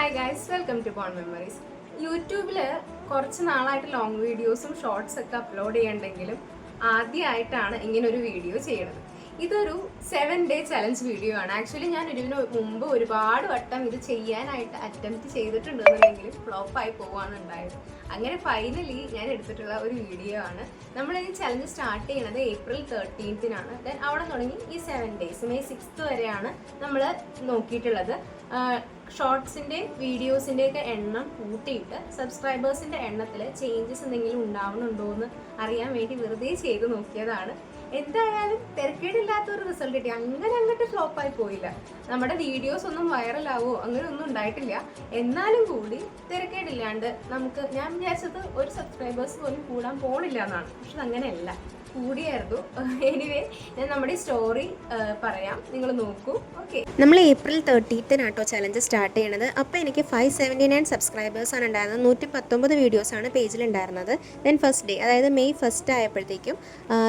Hi guys welcome to Bon Memories യൂട്യൂബിൽ കുറച്ച് നാളായിട്ട് ലോങ് വീഡിയോസും ഷോർട്സ് ഒക്കെ അപ്ലോഡ് ചെയ്യണ്ടെങ്കിലും ആദ്യമായിട്ടാണ് ഇങ്ങനെ ഒരു വീഡിയോ ചെയ്യണത്. ഇതൊരു സെവൻ ഡേ ചലഞ്ച് വീഡിയോ ആണ്. ആക്ച്വലി ഞാൻ ഇതിന് മുമ്പ് ഒരുപാട് വട്ടം ഇത് ചെയ്യാനായിട്ട് അറ്റംപ്റ്റ് ചെയ്തിട്ടുണ്ടെന്നുണ്ടെങ്കിലും ഫ്ലോപ്പായി പോവാണ് അങ്ങനെ ഫൈനലി ഞാൻ എടുത്തിട്ടുള്ള ഒരു വീഡിയോ ആണ്. നമ്മൾ ഈ ചലഞ്ച് സ്റ്റാർട്ട് ചെയ്യണത് ഏപ്രിൽ തേർട്ടീൻത്തിനാണ് ദെൻ അവിടെ തുടങ്ങി ഈ സെവൻ ഡേയ്സ് മെയ് സിക്സ്ത് വരെയാണ് നമ്മൾ നോക്കിയിട്ടുള്ളത്. ഷോർട്സിന്റെ വീഡിയോസിന്റെ ഒക്കെ എണ്ണം കൂട്ടിയിട്ട് സബ്സ്ക്രൈബേഴ്സിന്റെ എണ്ണത്തിൽ ചേഞ്ചസ് എന്തെങ്കിലും ഉണ്ടാവുന്നുണ്ടോ എന്ന് അറിയാൻ വേണ്ടി വെറുതെ ചെയ്ത് നോക്കിയതാണ്. എന്തായാലും തിരക്കേടില്ലാത്ത ഒരു റിസൾട്ട് കിട്ടി. അങ്ങനെ അങ്ങോട്ട് ഫ്ലോപ്പായി പോയില്ല. നമ്മുടെ വീഡിയോസ് ഒന്നും വൈറലാവോ അങ്ങനെ ഒന്നും ഉണ്ടായിട്ടില്ല. എന്നാലും കൂടി തിരക്കേടില്ലാണ്ട് നമുക്ക് ഞാൻ വിചാരിച്ചത് ഒരു സബ്സ്ക്രൈബേഴ്സ് പോലും കൂടാൻ പോണില്ല എന്നാണ്. പക്ഷെ അങ്ങനെയല്ല. കൂടിയായിരുന്നു. എനിവേ ഞാൻ നമ്മുടെ സ്റ്റോറി പറയാം. നിങ്ങൾ നോക്കൂ. ഓക്കെ നമ്മൾ ഏപ്രിൽ തേർട്ടീത്തിന് ആട്ടോ ചലഞ്ച് സ്റ്റാർട്ട് ചെയ്യണത്. അപ്പോൾ എനിക്ക് ഫൈവ് സെവന്റി നയൻ സബ്സ്ക്രൈബേഴ്സ് ആണ് ഉണ്ടായിരുന്നത്. നൂറ്റി പത്തൊമ്പത് പേജിൽ ഉണ്ടായിരുന്നത്. ദെൻ ഫസ്റ്റ് ഡേ അതായത് മെയ് ഫസ്റ്റ് ആയപ്പോഴത്തേക്കും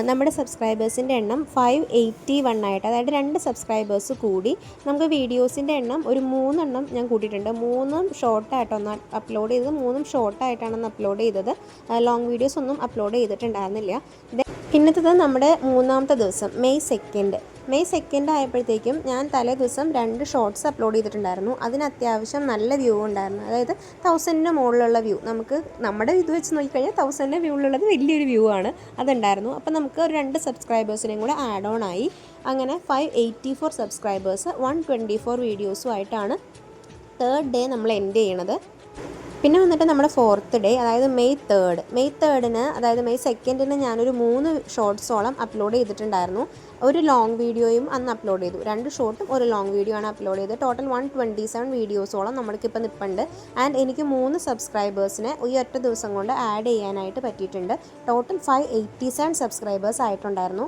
നമ്മുടെ സബ്സ്ക്രൈബേഴ്സിന്റെ എണ്ണം ഫൈവ് എയ്റ്റി വൺ ആയിട്ട് അതായത് രണ്ട് സബ്സ്ക്രൈബേഴ്സ് കൂടി നമുക്ക് വീഡിയോസിന്റെ എണ്ണം ഒരു മൂന്നെണ്ണം ഞാൻ കൂട്ടിയിട്ടുണ്ട്. മൂന്നും ഷോർട്ടായിട്ടൊന്ന് അപ്ലോഡ് ചെയ്തത്. മൂന്നും ഷോർട്ടായിട്ടാണ് അപ്ലോഡ് ചെയ്തത്. ലോങ് വീഡിയോസ് ഒന്നും അപ്ലോഡ് ചെയ്തിട്ടുണ്ടായിരുന്നില്ല. പിന്നത്തത് നമ്മുടെ മൂന്നാമത്തെ ദിവസം മെയ് സെക്കൻഡ് മെയ് സെക്കൻഡ് ആയപ്പോഴത്തേക്കും ഞാൻ തലേ ദിവസം രണ്ട് ഷോർട്സ് അപ്ലോഡ് ചെയ്തിട്ടുണ്ടായിരുന്നു. അതിന് അത്യാവശ്യം നല്ല വ്യൂ ഉണ്ടായിരുന്നു. അതായത് തൗസൻഡിന് മുകളിലുള്ള വ്യൂ നമുക്ക് നമ്മുടെ ഇത് വെച്ച് നോക്കിക്കഴിഞ്ഞാൽ തൗസൻഡിന് വ്യൂ ഉള്ളത് വലിയൊരു വ്യൂ ആണ്. അതുണ്ടായിരുന്നു. അപ്പോൾ നമുക്ക് ഒരു രണ്ട് സബ്സ്ക്രൈബേഴ്സിനെയും കൂടെ ആഡ് ഓൺ ആയി. അങ്ങനെ five eighty four subscribers one twenty four വീഡിയോസും ആയിട്ടാണ് തേർഡ് ഡേ നമ്മൾ എൻഡ് ചെയ്യണത് പിന്നെ വന്നിട്ട് നമ്മുടെ ഫോർത്ത് ഡേ അതായത് മെയ് തേർഡ് മെയ് തേർഡിന് അതായത് മെയ് സെക്കൻഡിന് ഞാനൊരു മൂന്ന് ഷോർട്സോളം അപ്ലോഡ് ചെയ്തിട്ടുണ്ടായിരുന്നു. ഒരു ലോങ് വീഡിയോയും അന്ന് അപ്ലോഡ് ചെയ്തു. രണ്ട് ഷോർട്ടും ഒരു ലോങ് വീഡിയോ ആണ് അപ്ലോഡ് ചെയ്തത്. ടോട്ടൽ വൺ ട്വന്റി സെവൻ വീഡിയോസോളം നമ്മൾക്കിപ്പോൾ നിൽപ്പുണ്ട് ആൻഡ് എനിക്ക് മൂന്ന് സബ്സ്ക്രൈബേഴ്സിനെ ഈ ഒറ്റ ദിവസം കൊണ്ട് ആഡ് ചെയ്യാനായിട്ട് പറ്റിയിട്ടുണ്ട്. Total five eighty seven subscribers ആയിട്ടുണ്ടായിരുന്നു.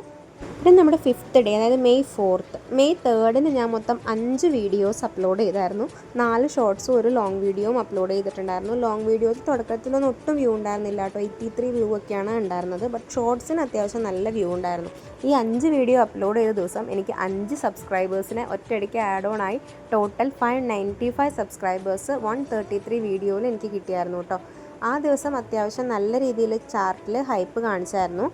പിന്നെ നമ്മുടെ ഫിഫ്ത്ത് ഡേ അതായത് മെയ് ഫോർത്ത് മെയ് തേർഡിന് ഞാൻ മൊത്തം അഞ്ച് വീഡിയോസ് അപ്ലോഡ് ചെയ്തായിരുന്നു. നാല് ഷോർട്സും ഒരു ലോങ് വീഡിയോയും അപ്ലോഡ് ചെയ്തിട്ടുണ്ടായിരുന്നു. ലോങ് വീഡിയോസ് തുടക്കത്തിലൊന്നും ഒട്ടും വ്യൂ ഉണ്ടായിരുന്നില്ല കേട്ടോ. എയ്റ്റി ത്രീ വ്യൂ ഒക്കെയാണ് ഉണ്ടായിരുന്നത്. ബട്ട് ഷോർട്സിന് അത്യാവശ്യം നല്ല വ്യൂ ഉണ്ടായിരുന്നു. ഈ അഞ്ച് വീഡിയോ അപ്ലോഡ് ചെയ്ത ദിവസം എനിക്ക് അഞ്ച് സബ്സ്ക്രൈബേഴ്സിനെ ഒറ്റയടിക്ക് ആഡ് ഓൺ ആയി. Total five ninety five subscribers one thirty three വീഡിയോയിൽ എനിക്ക് കിട്ടിയായിരുന്നു കേട്ടോ. ആ ദിവസം അത്യാവശ്യം നല്ല രീതിയിൽ ചാർട്ടിൽ ഹൈപ്പ് കാണിച്ചായിരുന്നു.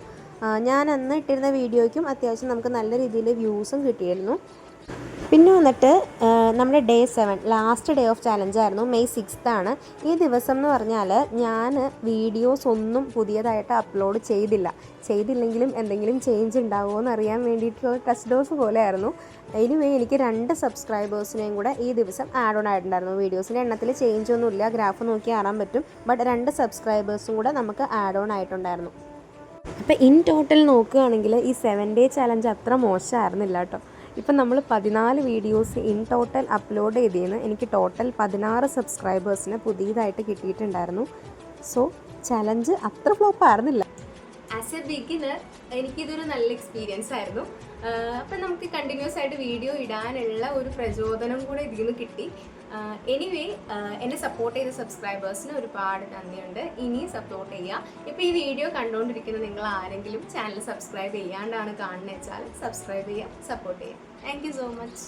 ഞാൻ അന്ന് ഇട്ടിരുന്ന വീഡിയോയ്ക്കും അത്യാവശ്യം നമുക്ക് നല്ല രീതിയിൽ വ്യൂസും കിട്ടിയിരുന്നു. പിന്നെ വന്നിട്ട് നമ്മുടെ day seven last day of challenge ആയിരുന്നു. മെയ് സിക്സ്ത് ആണ്. ഈ ദിവസം എന്ന് പറഞ്ഞാൽ ഞാൻ വീഡിയോസ് ഒന്നും പുതിയതായിട്ട് അപ്ലോഡ് ചെയ്തില്ല. ചെയ്തില്ലെങ്കിലും എന്തെങ്കിലും ചേഞ്ച് ഉണ്ടാവുമോ എന്ന് അറിയാൻ വേണ്ടിയിട്ടുള്ള ടെസ്റ്റ് ഡോസ് പോലെ ആയിരുന്നു എനിവേ എനിക്ക് രണ്ട് സബ്സ്ക്രൈബേഴ്സിനെയും കൂടെ ഈ ദിവസം ആഡ് ഓൺ ആയിട്ടുണ്ടായിരുന്നു. വീഡിയോസിന്റെ എണ്ണത്തിൽ ചേഞ്ച് ഒന്നുമില്ല. ഗ്രാഫ് നോക്കി അറിയാൻ പറ്റും. ബട്ട് രണ്ട് സബ്സ്ക്രൈബേഴ്സും കൂടെ നമുക്ക് ആഡ് ഓൺ ആയിട്ടുണ്ടായിരുന്നു. അപ്പോൾ ഇൻ ടോട്ടൽ നോക്കുകയാണെങ്കിൽ ഈ സെവൻ ഡേ ചലഞ്ച് അത്ര മോശമായിരുന്നില്ല കേട്ടോ. ഇപ്പം നമ്മൾ പതിനാല് വീഡിയോസ് ഇൻ ടോട്ടൽ അപ്ലോഡ് ചെയ്തതിന് എനിക്ക് ടോട്ടൽ പതിനാറ് സബ്സ്ക്രൈബേഴ്സിന് പുതിയതായിട്ട് കിട്ടിയിട്ടുണ്ടായിരുന്നു. സോ ചലഞ്ച് അത്ര ഫ്ലോപ്പ് ആയിരുന്നില്ല. ആസ് എ ബിഗിനർ എനിക്കിതൊരു നല്ല എക്സ്പീരിയൻസ് ആയിരുന്നു. അപ്പം നമുക്ക് കണ്ടിന്യൂസ് ആയിട്ട് വീഡിയോ ഇടാനുള്ള ഒരു പ്രചോദനം കൂടെ ഇതിൽ നിന്ന് കിട്ടി. എനിവേ എന്നെ സപ്പോർട്ട് ചെയ്ത സബ്സ്ക്രൈബേഴ്സിന് ഒരുപാട് നന്ദിയുണ്ട്. ഇനിയും സപ്പോർട്ട് ചെയ്യുക ഇപ്പോൾ ഈ വീഡിയോ കണ്ടുകൊണ്ടിരിക്കുന്ന നിങ്ങൾ ആരെങ്കിലും ചാനൽ സബ്സ്ക്രൈബ് ചെയ്യാണ്ടാണ് കാണുന്നത് വെച്ചാൽ സബ്സ്ക്രൈബ് ചെയ്യുക സപ്പോർട്ട് ചെയ്യുക താങ്ക് സോ മച്ച്